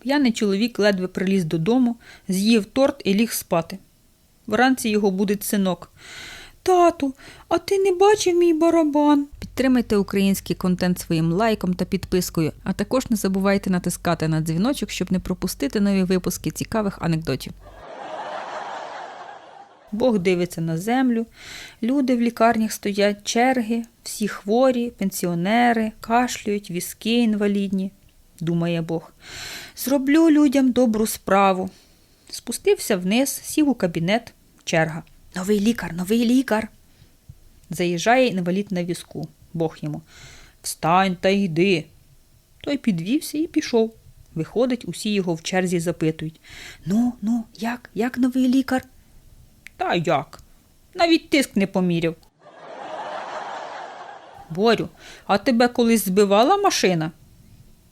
П'яний чоловік ледве приліз додому, з'їв торт і ліг спати. Вранці його буде синок. Тату, а ти не бачив мій барабан? Підтримайте український контент своїм лайком та підпискою, а також не забувайте натискати на дзвіночок, щоб не пропустити нові випуски цікавих анекдотів. Бог дивиться на землю, люди в лікарнях стоять, черги, всі хворі, пенсіонери, кашлюють, візки інвалідні, думає Бог. Зроблю людям добру справу. Спустився вниз, сів у кабінет, черга. Новий лікар, новий лікар. Заїжджає інвалід на візку. Бог йому. Встань та йди. Той підвівся і пішов. Виходить, усі його в черзі запитують. Ну, ну, як, як новий лікар? Та як? Навіть тиск не поміряв. Борю, а тебе колись збивала машина?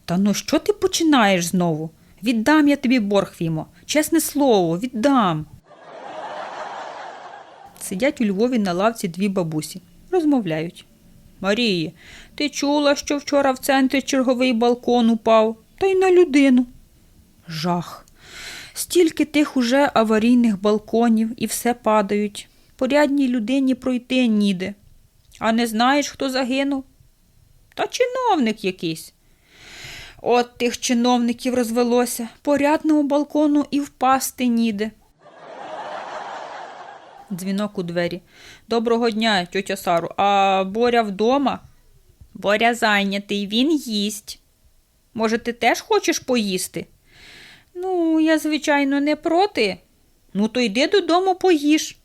Та ну що ти починаєш знову? Віддам я тобі борг, Фімо. Чесне слово, віддам. Сидять у Львові на лавці дві бабусі. Розмовляють. Марії, ти чула, що вчора в центрі черговий балкон упав, та й на людину. Жах. Стільки тих уже аварійних балконів і все падають. Порядній людині пройти ніде. А не знаєш, хто загинув? Та чиновник якийсь. От тих чиновників розвелося. Порядному балкону і впасти ніде. Дзвінок у двері. Доброго дня, тьотя Сару. А Боря вдома? Боря зайнятий, він їсть. Може, ти теж хочеш поїсти? Ну, я, звичайно, не проти. Ну, то йди додому поїж.